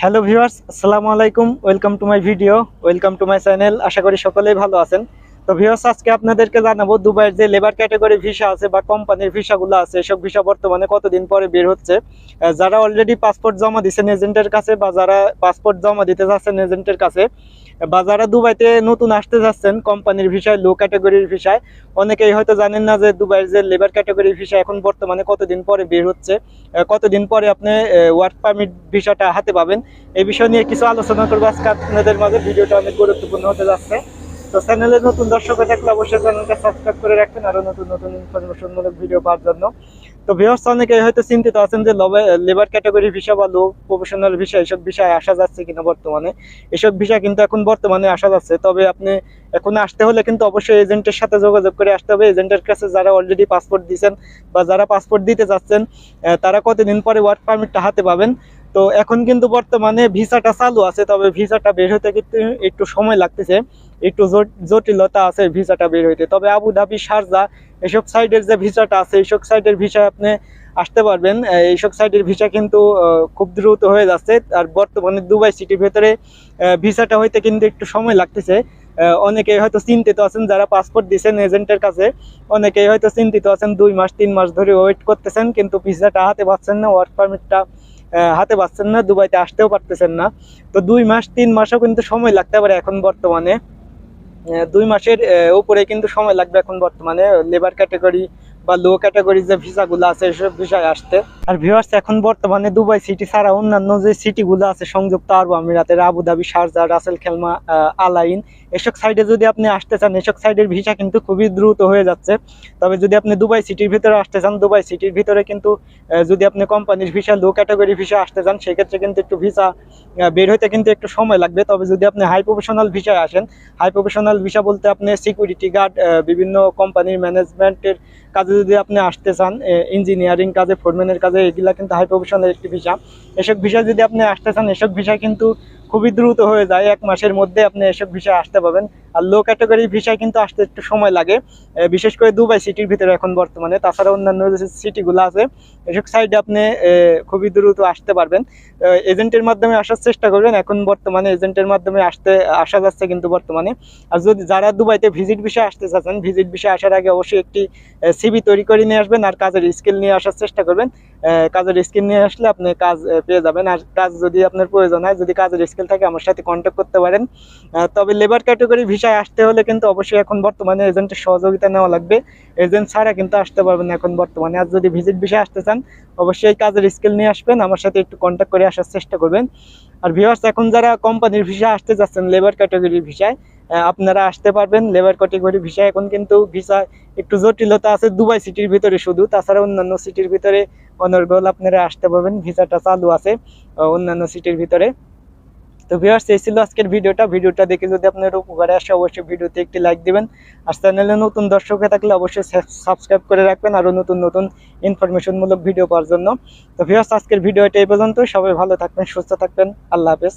Hello viewers, আসসালামু আলাইকুম, welcome to my video, welcome to my channel, আশা করি সকলেই ভালো আছেন। তো ভিউয়ার্স আজকে আপনাদেরকে জানাব দুবাইয়ের যে লেবার ক্যাটাগরি ভিসা আছে বা কোম্পানির ভিসাগুলো আছে, এসব ভিসা বর্তমানে কতদিন পরে বের হচ্ছে? যারা অলরেডি পাসপোর্ট জমা দিচ্ছেন এজেন্টের কাছে বা যারা পাসপোর্ট জমা দিতে যাচ্ছেন এজেন্টের কাছে, বা যারা দুবাইতে নতুন আসতে যাচ্ছেন কোম্পানির ভিসায় লো ক্যাটাগরির ভিসায় অনেকেই হয়তো জানেন না যে দুবাইয়ের যে লেবার ক্যাটাগরির ভিসা এখন বর্তমানে কতদিন পরে বের হচ্ছে কতদিন পরে আপনি ওয়ার্ক পারমিট ভিসাটা হাতে পাবেন, এই বিষয় নিয়ে কিছু আলোচনা করব। আজকে আপনাদের মাঝে ভিডিওটা অনেক গুরুত্বপূর্ণ হতে যাচ্ছে। তো চ্যানেলে নতুন দর্শক থাকলে অবশ্যই চ্যানেলটা সাবস্ক্রাইব করে রাখবেন, আরও নতুন নতুন ইনফরমেশনমূলক ভিডিও পাওয়ার জন্য। তো ভিউয়ার্স অনেকে হয়তো চিন্তিত আছেন যে লেবার ক্যাটাগরি ভিসা বা লো প্রফেশনাল ভিসা এসব বিষয়ে আসা যাচ্ছে কিনা বর্তমানে। এসব ভিসা কিন্তু এখন বর্তমানে আসা যাচ্ছে, তবে আপনি এখন আসতে হলে কিন্তু অবশ্যই এজেন্টের সাথে যোগাযোগ করে আসতে হবে। এজেন্টের কাছে যারা অলরেডি পাসপোর্ট দিয়েছেন বা যারা পাসপোর্ট দিতে যাচ্ছেন তারা কতদিন পরে ওয়ার্ক পারমিটটা হাতে পাবেন। তো এখন কিন্তু বর্তমানে ভিসাটা চালু আছে, তবে ভিসাটা বের হতে কিন্তু একটু সময় লাগতেছে। একটু জট- জটিলতা আছে ভিসাটা বের হইতে। তবে আবু ধাবি শারজা এসব সাইডের যে ভিসাটা আছে এইসব সাইডের ভিসা আপনি আসতে পারবেন। এইসব সাইডের ভিসা কিন্তু খুব দ্রুত হয়ে যাচ্ছে। আর বর্তমানে দুবাই সিটির ভেতরে ভিসাটা হইতে কিন্তু একটু সময় লাগতেছে। আহ, অনেকেই হয়তো চিন্তিত আছেন যারা পাসপোর্ট দিয়েছেন এজেন্টের কাছে অনেকেই হয়তো চিন্তিত আছেন দুই মাস তিন মাস ধরে ওয়েট করতেছেন কিন্তু ভিসাটা হাতে পাচ্ছেন না ওয়ার্ক পারমিটটা হাতে পাচ্ছেন না দুবাইতে আসতেও পারতেছেন না। তো দুই মাস তিন মাসও কিন্তু সময় লাগতে পারে এখন বর্তমানে। দুই মাসের উপরে কিন্তু সময় লাগবে এখন বর্তমানে লেবার ক্যাটাগরি বা লো ক্যাটাগরি যে ভিসাগুলো আছে, এসব বিষয় আসতে। আর ভিউয়ার্স এখন বর্তমানে দুবাই সিটি ছাড়া অন্যান্য যে সিটিগুলো আছে, সংযুক্ত আরব আমিরাতের আবুধাবি শারজা রাসেল খেলমা আলাইন এসব সাইডে যদি আপনি আসতে চান, এসব সাইডের ভিসা কিন্তু খুবই দ্রুত হয়ে যাচ্ছে। তবে যদি আপনি দুবাই সিটির ভিতরে আসতে চান দুবাই সিটির ভিতরে কিন্তু যদি আপনি কোম্পানির ভিসা লো ক্যাটাগরি ভিসা আসতে চান, সেক্ষেত্রে কিন্তু একটু ভিসা বের হইতে কিন্তু একটু সময় লাগবে। তবে যদি আপনি হাই প্রফেশনাল ভিসায় আসেন হাই প্রফেশনাল ভিসা বলতে আপনি সিকিউরিটি গার্ড বিভিন্ন কোম্পানির ম্যানেজমেন্টের কাজে যদি আপনি আসতে চান ইঞ্জিনিয়ারিং কাজে ফোরম্যানের কাজে, এগুলা কিন্তু হাই প্রফেশনাল একটি ভিসা এসব ভিসা যদি আপনি আসতে চান, এসব ভিসা কিন্তু খুবই দ্রুত হয়ে যায়। এক মাসের মধ্যে আপনি এসব ভিসা আসতে পাবেন আর লো ক্যাটাগরি ভিসা কিন্তু আসতে একটু সময় লাগে। বিশেষ করে দুবাই সিটির ভিতরে এখন বর্তমানে। তাছাড়া অন্যান্য যে সিটিগুলো আছে, এসব সাইডে আপনি খুবই দ্রুত আসতে পারবেন। এজেন্টের মাধ্যমে আসার চেষ্টা করবেন। এখন বর্তমানে এজেন্টের মাধ্যমে আসতে, আসা যাচ্ছে কিন্তু বর্তমানে। আর যদি যারা দুবাইতে ভিজিট বিষয়ে আসতে চাচ্ছেন ভিজিট বিষয়ে আসার আগে অবশ্যই একটি সিবি তৈরি করে নিয়ে আসবেন আর কাজের স্কিল নিয়ে আসার চেষ্টা করবেন। কাজের স্কিল নিয়ে আসলে আপনি কাজ পেয়ে যাবেন। আর কাজ যদি আপনার প্রয়োজন হয়, যদি কাজের স্কিল থাকে, আমার সাথে কন্ট্যাক্ট করতে পারেন। তবে লেবার ক্যাটাগরি ভিসায় আসতে হলে কিন্তু অবশ্যই এখন বর্তমানে এজেন্টের সহযোগিতা নেওয়া লাগবে। এজেন্ট ছাড়া কিন্তু আসতে পারবেন এখন বর্তমানে। আর যদি ভিজিট বিষয়ে আসতে চান, অবশ্যই কাজের স্কিল নিয়ে আসবেন। আমার সাথে একটু কন্ট্যাক্ট করে আসার চেষ্টা করবেন। আর ভিউয়ার্স এখন যারা কোম্পানির ভিসা আসতে যাচ্ছেন লেবার ক্যাটাগরির ভিসায় আপনারা আসতে পারবেন। লেবার ক্যাটাগরি ভিসা এখন কিন্তু ভিসা একটু জটিলতা আছে দুবাই সিটির ভিতরে শুধু। তাছাড়া অন্যান্য সিটির ভিতরে অনর্গল আপনারা আসতে পারবেন। ভিসাটা চালু আছে অন্যান্য সিটির ভিতরে। তো ভিউয়ার্স এই ছিল আজকের ভিডিওটা ভিডিওটা দেখে যদি আপনার উপকারে আসে, অবশ্যই ভিডিওতে একটি লাইক দিবেন। আর চ্যানেলে নতুন দর্শক হয়ে থাকলে অবশ্যই সাবস্ক্রাইব করে রাখবেন, আরও নতুন নতুন ইনফরমেশনমূলক ভিডিও পাওয়ার জন্য। তো ভিউয়ার্স আজকের ভিডিওটা এই পর্যন্ত সবাই ভালো থাকবেন, সুস্থ থাকবেন। আল্লাহ হাফেজ।